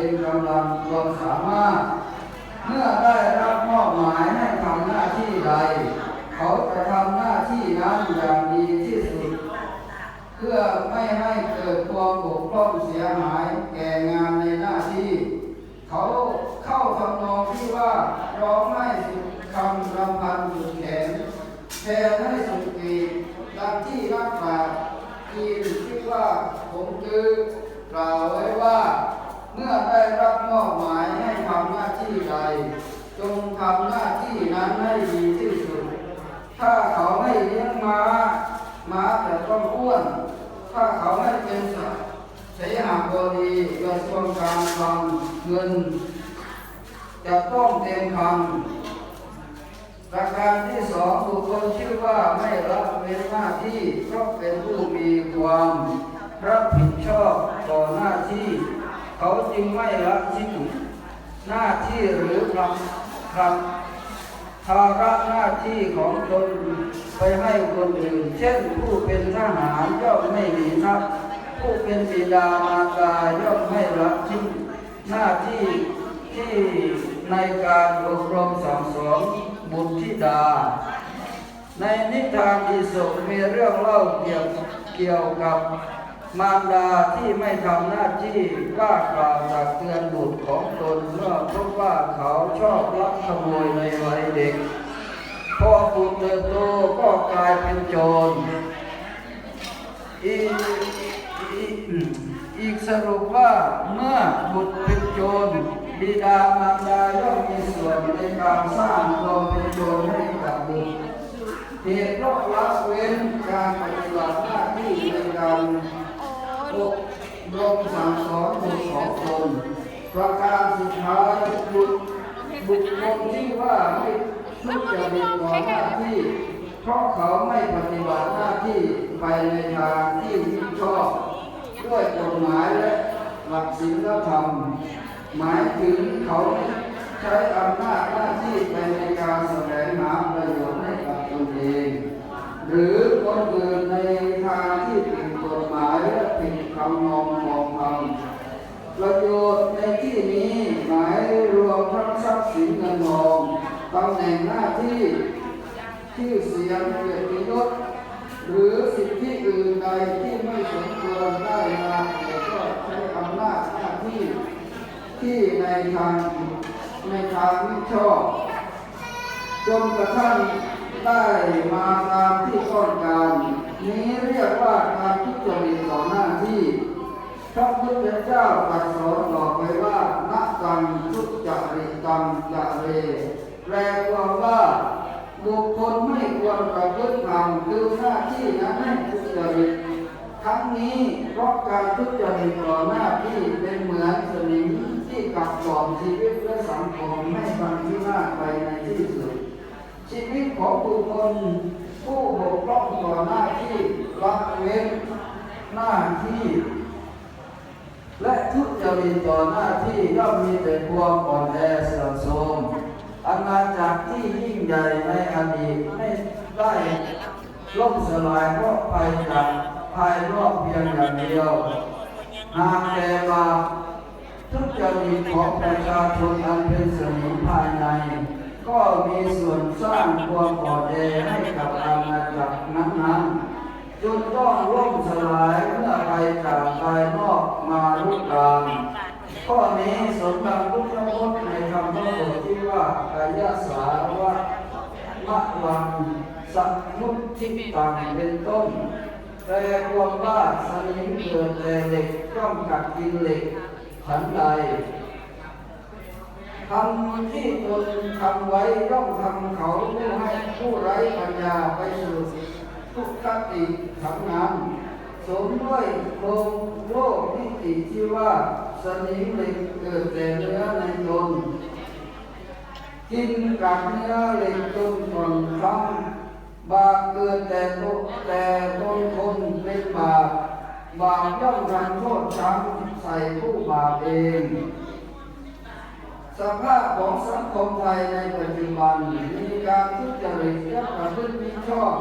ต็มกำลังความสามารถ เมื่อได้รับมอบหมายให้ทำหน้าที่ใด เขาจะทำหน้าที่นั้นอย่างดีที่สุด เพื่อไม่ให้เกิดความบกพร่องเสียหายแก่งานในหน้าที่ เขาเข้าทำนองที่ว่าร้องให้สุดคำรำพันสุดแขนแทนให้สุดกีดดังที่นักปราชญ์จีนที่ว่าผมคือกล่าวไว้ว่า เมื่อได้รับมอบหมายให้ทำหน้าที่ใด จงทำหน้าที่นั้นให้ดีที่สุด ถ้าเขาให้เลี้ยงม้า ม้าแต่ต้องอ้วน ถ้าเขาให้เป็นสัตว์เสียหาบดีกระทรวงการคลังเงิน จะต้องเต็มคลังประการที่สองบุคคลชื่อว่าไม่รับเว้นหน้าที่เพราะเป็นผู้มีความรับผิดชอบต่อหน้าที่ เขาจึงไม่ละทิ้งหน้าที่หรือทำทำภาระหน้าที่ของตนไปให้คนอื่น เช่นผู้เป็นทหารย่อมไม่หนีทัพผู้เป็นบิดามารดาย่อมไม่ละทิ้งหน้าที่ที่ในการอบรมสั่งสอนบุตรธิดา ในนิทานอีสปมีเรื่องเล่าเกี่ยวเกี่ยวกับ มารดาที่ไม่ทำหน้าที่ว่ากล่าวตักเตือนบุตรของตนเมื่อพบว่าเขาชอบลักขโมยในวัยเด็ก พอบุตรเติบโตก็กลายเป็นโจรอีกอีกอีกสรุปว่าเมื่อบุตรเป็นโจรบิดามารดาย่อมมีส่วนในการสร้างความเป็นโจรให้กับบุตรเหตุเพราะละเว้นการปฏิบัติหน้าที่ในการอบ รมสั่งสอนบุตรของตนประการสุดท้ายบุตรบุคคลที่ว่าไม่ทุจริตต่อหน้าที่ เพราะเขาไม่ปฏิบัติหน้าที่ไปในทางที่มิชอบ ด้วยกฎหมายและหลักศีลธรรม หมายถึงเขาใช้อำนาจหน้าที่ไปในการแสวงหาประโยชน์ให้กับตนเอง หรือคนอื่นในทางที่ผิดกฎหมายและผิดคำนองของธรรมประโยชน์ในที่นี้หมายรวมทั้งทรัพย์สินเงินทองตำแห น่งหน้าที่ชื่อเสียงเกียรติยศหรือสิทธิอื่นใดที่ไม่สมควรได้มาแต่ก็ใช้อำนาจหน้าที่ที่ในทางในทางไม่ชอบจนกระทั่งได้มาตามที่ต้องการ นี้เรียกว่าการทุจริตต่อหน้าที่พระพุทธเจ้าตรัสสอนบอกไว้ว่านักกรรมทุจริตกรรมจะเร แปลความว่าบุคคลไม่ควรประพฤติธรรมคือหน้าที่นั้นให้ทุจริตทั้งนี้เพราะการทุจริตต่อหน้าที่เป็นเหมือนสนิมที่กัดกร่อนชีวิตและสังคมให้บังที่นาศไปในที่สุด ชีวิตของบุคคลผู้บกพร่องต่อหน้าที่ละเว้นหน้าที่ และทุจริตต่อหน้าที่ย่อมมีแต่ความอ่อนแอเสื่อมโทรม อาณาจักรที่ยิ่งใหญ่ในอดีตไม่ได้ล่มสลายเพราะภัยจากภายนอกเพียงอย่างเดียว หากแต่บาทุกจริตของประชาชนอันเป็นสนิมภายใน ก็มีส่วนสร้างความอ่อนแอให้กับอาณาจักรนั้นๆจนต้องล่มสลายเมื่อไปจากภายนอกมาลุกราม ข้อนี้สมดังพุทธพจน์ในคำพระบทที่ว่ากายสาวะมะวังสัมมุทิตังเป็นต้นแต่ความว่าสนิมเกิดแต่เหล็กย่อมกัดกินเหล็กฉันใดทำที่ตนทำไว้ย่อมทำเขาผู้ให้ผู้ไร้ปัญญาไปสู่ทุกขติทั้งนั้น มด้วยโลงโลกนิติที่ว่าสนิมเหล็กเกิดแต่เนื้อในตนกินกับเนื้อเหล็กจนก่อนครั้งบาปเกิดแต่ตแต่ตนคนเป็นบาปบาปย่อมทำโทษช้ำใส่ผู้บาปเอง สภาพของสังคมไทยในปัจจุบันมีการทุจริตและประพฤติมิชอบ